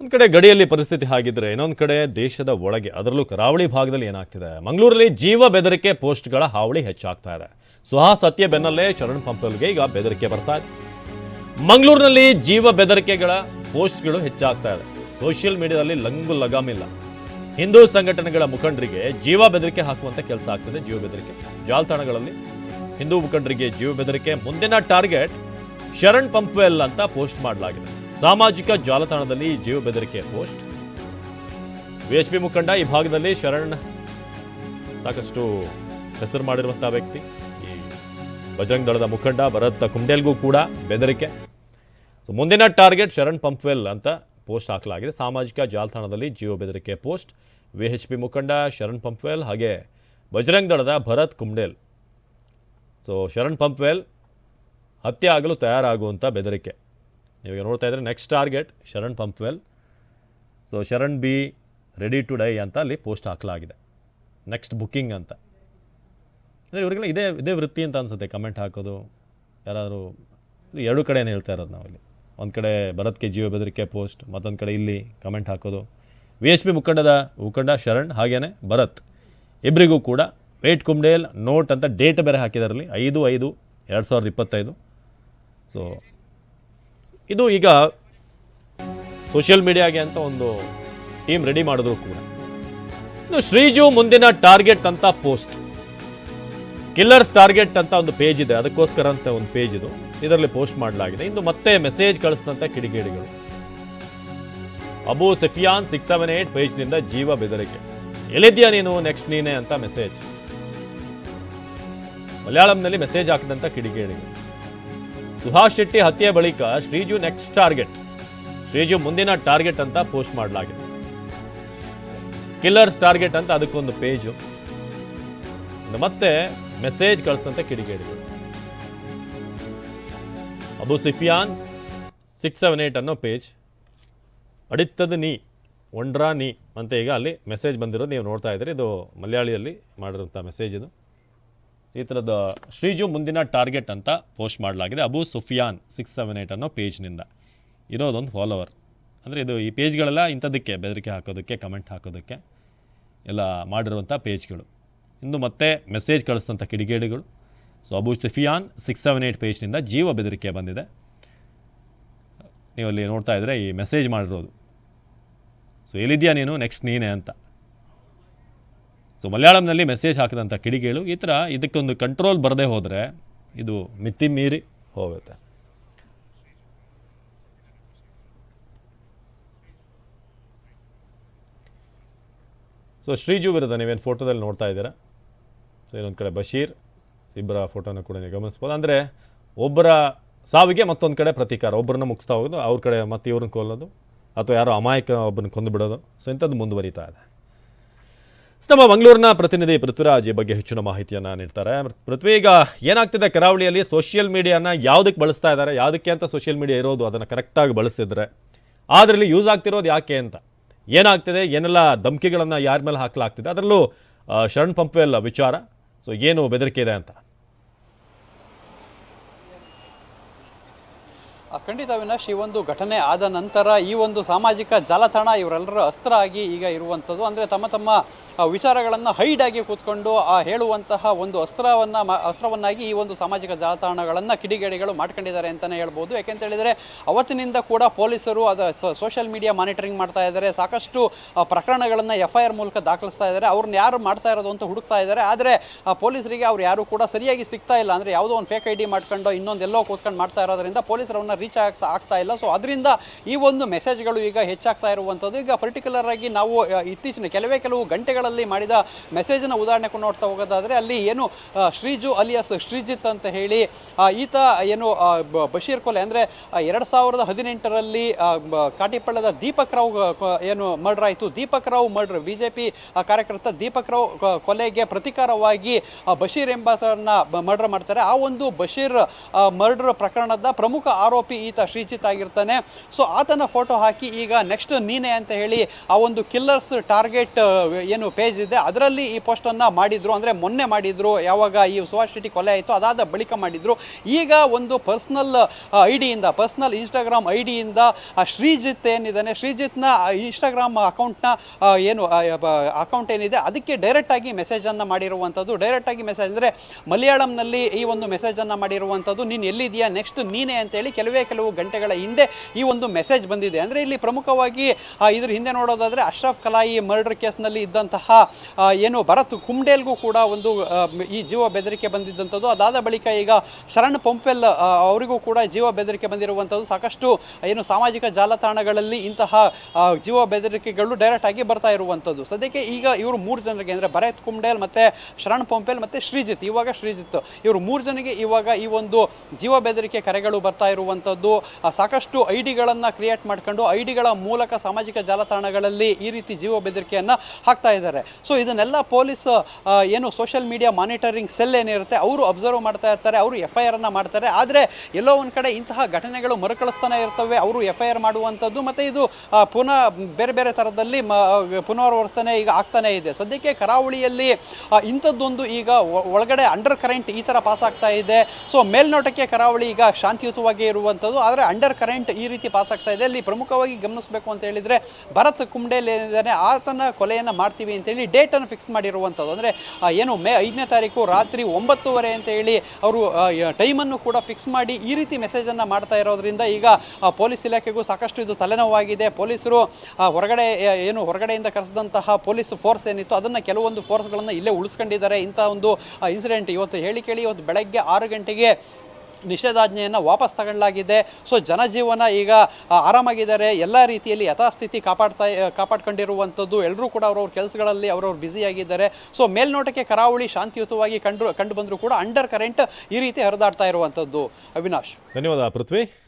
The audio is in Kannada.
ಒಂದು ಕಡೆ ಗಡಿಯಲ್ಲಿ ಪರಿಸ್ಥಿತಿ ಹಾಗಿದ್ರೆ ಇನ್ನೊಂದು ಕಡೆ ದೇಶದ ಒಳಗೆ, ಅದರಲ್ಲೂ ಕರಾವಳಿ ಭಾಗದಲ್ಲಿ ಏನಾಗ್ತಿದೆ? ಮಂಗಳೂರಲ್ಲಿ ಜೀವ ಬೆದರಿಕೆ ಪೋಸ್ಟ್ಗಳ ಹಾವಳಿ ಹೆಚ್ಚಾಗ್ತಾ ಇದೆ. ಸ್ವಹ ಸತ್ಯ ಬೆನ್ನಲ್ಲೇ ಶರಣ್ ಪಂಪಲ್ಗೆ ಈಗ ಬೆದರಿಕೆ ಬರ್ತಾ ಇದೆ. ಮಂಗಳೂರಿನಲ್ಲಿ ಜೀವ ಬೆದರಿಕೆಗಳ ಪೋಸ್ಟ್ಗಳು ಹೆಚ್ಚಾಗ್ತಾ ಇದೆ. ಸೋಷಿಯಲ್ ಮೀಡಿಯಾದಲ್ಲಿ ಲಂಗು ಲಗಾಮಿಲ್ಲ ಹಿಂದೂ ಸಂಘಟನೆಗಳ ಮುಖಂಡರಿಗೆ ಜೀವ ಬೆದರಿಕೆ ಹಾಕುವಂತ ಕೆಲಸ ಆಗ್ತದೆ, ಜೀವ ಬೆದರಿಕೆ. ಜಾಲತಾಣಗಳಲ್ಲಿ ಹಿಂದೂ ಮುಖಂಡರಿಗೆ ಜೀವ ಬೆದರಿಕೆ. ಮುಂದಿನ ಟಾರ್ಗೆಟ್ ಶರಣ್ ಪಂಪ್ವೆಲ್ ಅಂತ ಪೋಸ್ಟ್ ಮಾಡಲಾಗಿದೆ. ಸಾಮಾಜಿಕ ಜಾಲತಾಣದಲ್ಲಿ ಜೀವ ಬೆದರಿಕೆ ಪೋಸ್ಟ್. ವಿಎಚ್ಪಿ ಮುಖಂಡ ಈ ಭಾಗದಲ್ಲಿ ಶರಣ್. ಸಾಕಷ್ಟು ಹೆಸರು ಮಾಡಿರುವಂತಹ ವ್ಯಕ್ತಿ. ಈ ಬಜರಂಗ್ ದಳದ ಮುಖಂಡ ಭರತ್ ಕುಂಡೇಲ್ಗೂ ಕೂಡ ಬೆದರಿಕೆ. ಸೊ ಮುಂದಿನ ಟಾರ್ಗೆಟ್ ಶರಣ್ ಪಂಪ್ವೆಲ್ ಅಂತ ಪೋಸ್ಟ್ ಹಾಕಲಾಗಿದೆ. ಸಾಮಾಜಿಕ ಜಾಲತಾಣದಲ್ಲಿ ಜೀವ ಬೆದರಿಕೆ ಪೋಸ್ಟ್. ವಿ ಎಚ್ ಪಿ ಮುಖಂಡ ಶರಣ್ ಪಂಪ್ವೆಲ್ ಹಾಗೆ ಬಜರಂಗ್ ದಳದ ಭರತ್ ಕುಂಡೇಲ್. ಸೊ ಶರಣ್ ಪಂಪ್ವೆಲ್ ಹತ್ಯೆ ಆಗಲು ತಯಾರಾಗುವಂಥ ಬೆದರಿಕೆ. ನೀವೀಗ ನೋಡ್ತಾ ಇದ್ರೆ next target Sharan Pumpwell. So Sharan be ready to die ಅಂತ ಅಲ್ಲಿ ಪೋಸ್ಟ್ ಹಾಕಲಾಗಿದೆ. ನೆಕ್ಸ್ಟ್ ಬುಕ್ಕಿಂಗ್ ಅಂತ. ಅಂದರೆ ಇವರಿಗೆಲ್ಲ ಇದೇ ಇದೇ ವೃತ್ತಿ ಅಂತ ಅನಿಸುತ್ತೆ ಕಮೆಂಟ್ ಹಾಕೋದು. ಯಾರಾದರೂ ಎರಡು ಕಡೆ ಏನು ಹೇಳ್ತಾ ಇರೋದು ನಾವಿಲ್ಲಿ. ಒಂದು ಕಡೆ ಭರತ್ಗೆ ಜೀವ ಬೆದರಿಕೆ ಪೋಸ್ಟ್ ಮತ್ತೊಂದು ಕಡೆ ಇಲ್ಲಿ ಕಮೆಂಟ್ ಹಾಕೋದು. ವಿ ಎಸ್ ಪಿ ಮುಖಂಡದ ಮುಖಂಡ ಶರಣ್, ಹಾಗೇನೆ ಭರತ್. ಇಬ್ಬರಿಗೂ ಕೂಡ ವೇಟ್ ಕುಂಬ್ಡೇಲ್ ನೋಟ್ ಅಂತ ಡೇಟ್ ಬೇರೆ ಹಾಕಿದಾರಲ್ಲಿ ಐದು ಐದು, ಎರಡು ಸಾವಿರದ ಇಪ್ಪತ್ತೈದು. ಸೊ ಇದು ಈಗ ಸೋಷಿಯಲ್ ಮೀಡಿಯಾಗೆ ಅಂತ ಒಂದು ಟೀಮ್ ರೆಡಿ ಮಾಡಿದ್ರು ಕೂಡ. ಇನ್ನು ಶ್ರೀಜು ಮುಂದಿನ ಟಾರ್ಗೆಟ್ ಅಂತ ಪೋಸ್ಟ್. ಕಿಲ್ಲರ್ಸ್ ಟಾರ್ಗೆಟ್ ಅಂತ ಒಂದು ಪೇಜ್ ಇದೆ, ಅದಕ್ಕೋಸ್ಕರ ಅಂತ ಒಂದು ಪೇಜ್ ಇದು. ಇದರಲ್ಲಿ ಪೋಸ್ಟ್ ಮಾಡಲಾಗಿದೆ. ಇಂದು ಮತ್ತೆ ಮೆಸೇಜ್ ಕಳಿಸಿದಂಥ ಕಿಡಿಗೇಡಿಗಳು. Abu Sufiyan six seven eight ಪೇಜ್ನಿಂದ ಜೀವ ಬೆದರಿಕೆ. ಎಲ್ಲಿದ್ಯಾ ನೀನು ನೆಕ್ಸ್ಟ್ ನೀನೆ ಅಂತ ಮೆಸೇಜ್. ಮಲಯಾಳಂನಲ್ಲಿ ಮೆಸೇಜ್ ಹಾಕಿದಂಥ ಕಿಡಿಗೇಡಿಗಳು. ಸುಹಾಸ್ ಶೆಟ್ಟಿ ಹತ್ಯೆ ಬಳಿಕ ಶ್ರೀಜು ನೆಕ್ಸ್ಟ್ ಟಾರ್ಗೆಟ್ ಶ್ರೀಜು ಮುಂದಿನ ಟಾರ್ಗೆಟ್ ಅಂತ ಪೋಸ್ಟ್ ಮಾಡಲಾಗಿದೆ. ಕಿಲ್ಲರ್ಸ್ ಟಾರ್ಗೆಟ್ ಅಂತ ಅದಕ್ಕೊಂದು ಪೇಜು ಮತ್ತೆ ಮೆಸೇಜ್ ಕಳಿಸಿದಂತೆ ಕಿಡಿಗೇಡಿಗಳು. Abu Sufiyan six seven eight ಅನ್ನೋ ಪೇಜ್ ಅಡಿತ್ತದ ನೀ, ಒಂಡ್ರಾ ನೀ ಅಂತ ಈಗ ಅಲ್ಲಿ ಮೆಸೇಜ್ ಬಂದಿರೋದು ನೀವು ನೋಡ್ತಾ ಇದ್ದೀರಿ. ಇದು ಮಲಯಾಳಿಯಲ್ಲಿ ಮಾಡಿರೋಂಥ ಮೆಸೇಜ್ ಇದು. ಈ ಥರದ ಶ್ರೀಜು ಮುಂದಿನ ಟಾರ್ಗೆಟ್ ಅಂತ ಪೋಸ್ಟ್ ಮಾಡಲಾಗಿದೆ. Abu Sufiyan six seven eight ಅನ್ನೋ ಪೇಜ್ನಿಂದ. ಇರೋದೊಂದು ಫಾಲೋವರ್. ಅಂದರೆ ಇದು ಈ ಪೇಜ್ಗಳೆಲ್ಲ ಇಂಥದಕ್ಕೆ ಬೆದರಿಕೆ ಹಾಕೋದಕ್ಕೆ, ಕಮೆಂಟ್ ಹಾಕೋದಕ್ಕೆ ಎಲ್ಲ ಮಾಡಿರುವಂಥ ಪೇಜ್ಗಳು. ಇಂದು ಮತ್ತೆ ಮೆಸೇಜ್ ಕಳಿಸಿದಂಥ ಕಿಡಿಗೇಡಿಗಳು. So, Abu Sufiyan six seven eight ಪೇಜ್ನಿಂದ ಜೀವ ಬೆದರಿಕೆ ಬಂದಿದೆ. ನೀವು ಅಲ್ಲಿ ನೋಡ್ತಾ ಇದ್ದರೆ ಈ ಮೆಸೇಜ್ ಮಾಡಿರೋದು. ಸೊ, ಎಲ್ಲಿದೆಯಾ ನೀನು? ನೆಕ್ಸ್ಟ್ ನೀನೇ ಅಂತ. ಸೊ ಮಲಯಾಳಂನಲ್ಲಿ ಮೆಸೇಜ್ ಹಾಕಿದಂಥ ಕಿಡಿಗೇಳು ಈ ಥರ ಇದಕ್ಕೊಂದು ಕಂಟ್ರೋಲ್ ಬರದೇ ಹೋದರೆ ಇದು ಮಿತಿ ಮೀರಿ ಹೋಗುತ್ತೆ. ಸೊ ಶ್ರೀಜು ವಿರುದ್ಧ ನೀವೇನು ಫೋಟೋದಲ್ಲಿ ನೋಡ್ತಾ ಇದ್ದೀರಾ? ಸೊ ಇನ್ನೊಂದು ಕಡೆ ಬಶೀರ್, ಇಬ್ಬರ ಫೋಟೋನ ಕೂಡ ನೀವು ಗಮನಿಸ್ಬೋದು. ಅಂದರೆ ಒಬ್ಬರ ಸಾವಿಗೆ ಮತ್ತೊಂದು ಕಡೆ ಪ್ರತೀಕಾರ, ಒಬ್ಬರನ್ನ ಮುಗಿಸ್ತಾ ಹೋಗೋದು, ಅವ್ರ ಕಡೆ ಮತ್ತೆ ಇವ್ರನ್ನ ಕೊಲ್ಲೋದು, ಅಥವಾ ಯಾರೋ ಅಮಾಯಕ ಒಬ್ಬರನ್ನ ಕೊಂದು ಬಿಡೋದು ಸೊ ಇಂಥದ್ದು ಮುಂದುವರಿತಾ ಇದೆ. ನಮ್ಮ ಮಂಗಳೂರಿನ ಪ್ರತಿನಿಧಿ ಪೃಥ್ವಿರಾಜ್ ಈ ಬಗ್ಗೆ ಹೆಚ್ಚಿನ ಮಾಹಿತಿಯನ್ನು ನೀಡ್ತಾರೆ. ಪೃಥ್ವಿ, ಈಗ ಏನಾಗ್ತಿದೆ? ಕರಾವಳಿಯಲ್ಲಿ ಸೋಷಿಯಲ್ ಮೀಡಿಯಾನ ಯಾವುದಕ್ಕೆ ಬಳಸ್ತಾ ಇದ್ದಾರೆ ಯಾವುದಕ್ಕೆ ಅಂತ ಸೋಷಿಯಲ್ ಮೀಡಿಯಾ ಇರೋದು ಅದನ್ನು ಕರೆಕ್ಟಾಗಿ ಬಳಸಿದ್ರೆ. ಅದರಲ್ಲಿ ಯೂಸ್ ಆಗ್ತಿರೋದು ಯಾಕೆ ಅಂತ. ಏನಾಗ್ತಿದೆ? ಏನೆಲ್ಲ ಧಮಕಿಗಳನ್ನು ಯಾರ ಮೇಲೆ ಹಾಕಲಾಗ್ತಿದೆ? ಅದರಲ್ಲೂ ಶರಣ್ ಪಂಪ್ವೆಲ್ಲ ವಿಚಾರ. ಸೊ ಏನು ಬೆದರಿಕೆ ಇದೆ ಅಂತ. ಖಂಡಿತ ಅವಿನಾಶ್, ಈ ಒಂದು ಘಟನೆ ಆದ ನಂತರ ಈ ಒಂದು ಸಾಮಾಜಿಕ ಜಾಲತಾಣ ಇವರೆಲ್ಲರ ಅಸ್ತ್ರ ಆಗಿ ಈಗ ಇರುವಂಥದ್ದು. ಅಂದರೆ ತಮ್ಮ ತಮ್ಮ ವಿಚಾರಗಳನ್ನು ಹೈಡ್ ಆಗಿ ಕೂತ್ಕೊಂಡು, ಆ, ಹೇಳುವಂತಹ ಒಂದು ಅಸ್ತ್ರವನ್ನು ಅಸ್ತ್ರವನ್ನಾಗಿ ಈ ಒಂದು ಸಾಮಾಜಿಕ ಜಾಲತಾಣಗಳನ್ನು ಕಿಡಿಗೇಡಿಗಳು ಮಾಡ್ಕೊಂಡಿದ್ದಾರೆ ಅಂತಲೇ ಹೇಳ್ಬೋದು. ಯಾಕೆಂತ ಹೇಳಿದರೆ, ಅವತ್ತಿನಿಂದ ಕೂಡ ಪೊಲೀಸರು ಅದ ಸೋಷಿಯಲ್ ಮೀಡಿಯಾ ಮಾನಿಟರಿಂಗ್ ಮಾಡ್ತಾ ಇದ್ದಾರೆ. ಸಾಕಷ್ಟು ಪ್ರಕರಣಗಳನ್ನು ಎಫ್ ಐ ಆರ್ ಮೂಲಕ ದಾಖಲಿಸ್ತಾ ಇದ್ದಾರೆ. ಅವ್ರನ್ನ ಯಾರು ಮಾಡ್ತಾ ಇರೋದು ಅಂತ ಹುಡುಕ್ತಾ ಇದ್ದಾರೆ. ಆದರೆ ಪೊಲೀಸರಿಗೆ ಅವ್ರು ಯಾರು ಕೂಡ ಸರಿಯಾಗಿ ಸಿಗ್ತಾ ಇಲ್ಲ. ಅಂದರೆ ಯಾವುದೋ ಒಂದು ಫೇಕ್ ಐ ಡಿ ಮಾಡ್ಕೊಂಡು ಇನ್ನೊಂದೆಲ್ಲೋ ಕೂತ್ಕೊಂಡು ಮಾಡ್ತಾ ಇರೋದ್ರಿಂದ ಪೊಲೀಸರವನ್ನ ರೀಚ್ ಆಗ ಆಗ್ತಾ ಇಲ್ಲ. ಸೊ ಅದರಿಂದ ಈ ಒಂದು ಮೆಸೇಜ್ಗಳು ಈಗ ಹೆಚ್ಚಾಗ್ತಾ ಇರುವಂಥದ್ದು ಈಗ ಪರ್ಟಿಕ್ಯುಲರ್ ಆಗಿ ನಾವು ಇತ್ತೀಚಿನ ಕೆಲವೇ ಕೆಲವು ಗಂಟೆಗಳಲ್ಲಿ ಮಾಡಿದ ಮೆಸೇಜ್ನ ಉದಾಹರಣೆ ನೋಡ್ತಾ ಹೋಗೋದಾದರೆ, ಅಲ್ಲಿ ಏನು ಶ್ರೀಜು ಅಲಿಯಾಸ್ ಶ್ರೀಜಿತ್ ಅಂತ ಹೇಳಿ ಈತ ಏನು ಬಶೀರ್ ಕೊಲೆ ಅಂದರೆ ಎರಡು ಸಾವಿರದ ಹದಿನೆಂಟರಲ್ಲಿ ಕಾಟಿಪಳ್ಳದ ದೀಪಕ್ ರಾವ್ ಏನು ಮರ್ಡರ್ ಆಯಿತು. Deepak Rao murder B J P ಕಾರ್ಯಕರ್ತ ದೀಪಕ್ ರಾವ್ ಕೊಲೆಗೆ ಪ್ರತಿಕಾರವಾಗಿ ಬಶೀರ್ ಎಂಬಾತರನ್ನ ಮರ್ಡರ್ ಮಾಡ್ತಾರೆ. ಆ ಒಂದು ಬಶೀರ್ ಮರ್ಡರ್ ಪ್ರಕರಣದ ಪ್ರಮುಖ ಆರೋಪಿ ಆರೋಪಿ ಈತ ಶ್ರೀಜಿತ್ ಆಗಿರ್ತಾನೆ. ಸೊ ಆತನ ಫೋಟೋ ಹಾಕಿ ಈಗ ನೆಕ್ಸ್ಟ್ ನೀನೇ ಅಂತ ಹೇಳಿ ಆ ಒಂದು ಕಿಲ್ಲರ್ಸ್ ಟಾರ್ಗೆಟ್ ಏನು ಪೇಜ್ ಇದೆ. ಅದರಲ್ಲಿ ಈ ಪೋಸ್ಟನ್ನು ಮಾಡಿದ್ರು. ಅಂದರೆ ಮೊನ್ನೆ ಮಾಡಿದ್ರು. ಯಾವಾಗ ಈ ಸುಭಾಷ್ ಶೆಟ್ಟಿ ಕೊಲೆ ಆಯಿತು ಅದಾದ ಬಳಿಕ ಮಾಡಿದ್ರು. ಈಗ ಒಂದು ಪರ್ಸ್ನಲ್ ಐ ಡಿಯಿಂದ ಪರ್ಸ್ನಲ್ ಇನ್ಸ್ಟಾಗ್ರಾಮ್ ಐ ಡಿಯಿಂದ ಶ್ರೀಜಿತ್ ಏನಿದ್ದಾನೆ, ಶ್ರೀಜಿತ್ನ ಇನ್ಸ್ಟಾಗ್ರಾಮ್ ಅಕೌಂಟ್ನ ಏನು ಅಕೌಂಟ್ ಏನಿದೆ, ಅದಕ್ಕೆ ಡೈರೆಕ್ಟಾಗಿ ಮೆಸೇಜನ್ನು ಮಾಡಿರುವಂಥದ್ದು. ಡೈರೆಕ್ಟಾಗಿ ಮೆಸೇಜ್ ಅಂದರೆ ಮಲಯಾಳಂನಲ್ಲಿ ಈ ಒಂದು ಮೆಸೇಜನ್ನು ಮಾಡಿರುವಂಥದ್ದು. ನೀನು ಎಲ್ಲಿದೆಯಾ ನೆಕ್ಸ್ಟ್ ನೀನೇ ಅಂತೇಳಿ ಕೆಲವೇ ಕೆಲವು ಗಂಟೆಗಳ ಹಿಂದೆ ಈ ಒಂದು ಮೆಸೇಜ್ ಬಂದಿದೆ. ಅಂದರೆ ಇಲ್ಲಿ ಪ್ರಮುಖವಾಗಿ ಇದ್ರ ಹಿಂದೆ ನೋಡೋದಾದರೆ ಅಶ್ರಫ್ ಕಲಾಯಿ ಮರ್ಡರ್ ಕೇಸ್ನಲ್ಲಿ ಇದ್ದಂತಹ ಏನು ಭರತ್ ಕುಮ್ಡೇಲ್ಗೂ ಕೂಡ ಒಂದು ಈ ಜೀವ ಬೆದರಿಕೆ ಬಂದಿದ್ದಂಥದ್ದು. ಅದಾದ ಬಳಿಕ ಈಗ ಶರಣ್ ಪಂಪೆಲ್ ಅವರಿಗೂ ಕೂಡ ಜೀವ ಬೆದರಿಕೆ ಬಂದಿರುವಂಥದ್ದು. ಸಾಕಷ್ಟು, ಏನು ಸಾಮಾಜಿಕ ಜಾಲತಾಣಗಳಲ್ಲಿ ಇಂತಹ ಜೀವ ಬೆದರಿಕೆಗಳು ಡೈರೆಕ್ಟ್ ಆಗಿ ಬರ್ತಾ ಇರುವಂಥದ್ದು. ಸದ್ಯಕ್ಕೆ ಈಗ ಇವರು ಮೂರು ಜನರಿಗೆ, ಅಂದರೆ ಭರತ್ ಕುಮ್ಡೇಲ್ ಮತ್ತು ಶರಣ್ ಪೊಂಪೆಲ್ ಮತ್ತು ಶ್ರೀಜಿತ್, ಇವಾಗ ಶ್ರೀಜಿತ್. ಇವರು ಮೂರು ಜನರಿಗೆ ಇವಾಗ ಈ ಒಂದು ಜೀವ ಬೆದರಿಕೆ ಕರೆಗಳು ಬರ್ತಾ ಇರುವಂಥದ್ದು. ಆ, ಸಾಕಷ್ಟು ಐ ಡಿಗಳನ್ನು ಕ್ರಿಯೇಟ್ ಮಾಡ್ಕೊಂಡು ಐ ಡಿಗಳ ಮೂಲಕ ಸಾಮಾಜಿಕ ಜಾಲತಾಣಗಳಲ್ಲಿ ಈ ರೀತಿ ಜೀವ ಬೆದರಿಕೆಯನ್ನು ಹಾಕ್ತಾ ಇದ್ದಾರೆ. ಸೊ ಇದನ್ನೆಲ್ಲ ಪೊಲೀಸ್ ಏನು ಸೋಷಿಯಲ್ ಮೀಡಿಯಾ ಮಾನಿಟರಿಂಗ್ ಸೆಲ್ ಏನಿರುತ್ತೆ ಅವರು ಅಬ್ಸರ್ವ್ ಮಾಡ್ತಾ ಇರ್ತಾರೆ ಅವರು ಎಫ್ ಐ ಆರನ್ನು ಮಾಡ್ತಾರೆ. ಆದರೆ ಎಲ್ಲೋ ಒಂದು ಕಡೆ ಇಂತಹ ಘಟನೆಗಳು ಮರುಕಳಿಸ್ತಾನೆ ಇರ್ತವೆ ಅವರು ಎಫ್ ಐ ಆರ್ ಮಾಡುವಂಥದ್ದು ಮತ್ತು ಇದು ಪುನಃ ಬೇರೆ ಬೇರೆ ಥರದಲ್ಲಿ ಮ ಪುನರಾವರ್ತನೆ ಈಗ ಆಗ್ತಾನೆ ಇದೆ. ಸದ್ಯಕ್ಕೆ ಕರಾವಳಿಯಲ್ಲಿ ಇಂಥದ್ದೊಂದು ಈಗ ಒಳಗಡೆ ಅಂಡರ್ ಕರೆಂಟ್ ಈ ಥರ ಪಾಸ್ ಆಗ್ತಾ ಇದೆ. ಸೊ ಮೇಲ್ನೋಟಕ್ಕೆ ಕರಾವಳಿ ಈಗ ಶಾಂತಿಯುತವಾಗಿ ಇರುವಂಥದ್ದು. ಆದರೆ ಅಂಡರ್ ಕರೆಂಟ್ ಈ ರೀತಿ ಪಾಸ್ ಆಗ್ತಾ ಇದೆ. ಅಲ್ಲಿ ಪ್ರಮುಖವಾಗಿ ಗಮನಿಸಬೇಕು ಅಂತ ಹೇಳಿದರೆ ಭರತ್ ಕುಂಬ್ಡೇಲ್ ಏನಿದ್ದಾನೆ ಆತನ ಕೊಲೆಯನ್ನು ಮಾಡ್ತೀವಿ ಅಂತೇಳಿ ಡೇಟನ್ನು ಫಿಕ್ಸ್ ಮಾಡಿರುವಂಥದ್ದು. ಅಂದರೆ ಏನು ಮೇ ಐದನೇ ತಾರೀಕು ರಾತ್ರಿ ಒಂಬತ್ತುವರೆ ಅಂತ ಹೇಳಿ ಅವರು ಟೈಮನ್ನು ಕೂಡ ಫಿಕ್ಸ್ ಮಾಡಿ ಈ ರೀತಿ ಮೆಸೇಜನ್ನು ಮಾಡ್ತಾ ಇರೋದ್ರಿಂದ ಈಗ ಪೊಲೀಸ್ ಇಲಾಖೆಗೂ ಸಾಕಷ್ಟು ಇದು ತಲೆನೋವಾಗಿದೆ. ಪೊಲೀಸರು ಹೊರಗಡೆ ಏನು ಹೊರಗಡೆಯಿಂದ ಕರೆಸಿದಂತಹ ಪೊಲೀಸ್ ಫೋರ್ಸ್ ಏನಿತ್ತು, ಅದನ್ನು ಕೆಲವೊಂದು ಫೋರ್ಸ್ಗಳನ್ನು ಇಲ್ಲೇ ಉಳಿಸ್ಕೊಂಡಿದ್ದಾರೆ. ಇಂಥ ಒಂದು ಇನ್ಸಿಡೆಂಟ್ ಇವತ್ತು ಹೇಳಿ ಕೇಳಿ ಇವತ್ತು ಬೆಳಗ್ಗೆ ಆರು ಗಂಟೆಗೆ ನಿಷೇಧಾಜ್ಞೆಯನ್ನು ವಾಪಸ್ ತಗೊಳ್ಳಲಾಗಿದೆ. ಸೊ ಜನಜೀವನ ಈಗ ಆರಾಮಾಗಿದ್ದಾರೆ. ಎಲ್ಲ ರೀತಿಯಲ್ಲಿ ಯಥಾಸ್ಥಿತಿ ಕಾಪಾಡ್ತಾ, ಕಾಪಾಡ್ಕೊಂಡಿರುವಂಥದ್ದು. ಎಲ್ಲರೂ ಕೂಡ ಅವ್ರವ್ರ ಕೆಲಸಗಳಲ್ಲಿ ಅವ್ರವ್ರು ಬ್ಯುಸಿಯಾಗಿದ್ದಾರೆ. ಸೊ ಮೇಲ್ನೋಟಕ್ಕೆ ಕರಾವಳಿ ಶಾಂತಿಯುತವಾಗಿ ಕಂಡು ಕಂಡು ಬಂದರೂ ಕೂಡ ಅಂಡರ್ ಕರೆಂಟ್ ಈ ರೀತಿ ಹರಿದಾಡ್ತಾ ಇರುವಂಥದ್ದು. ಅವಿನಾಶ್. ಧನ್ಯವಾದ, ಪೃಥ್ವಿ.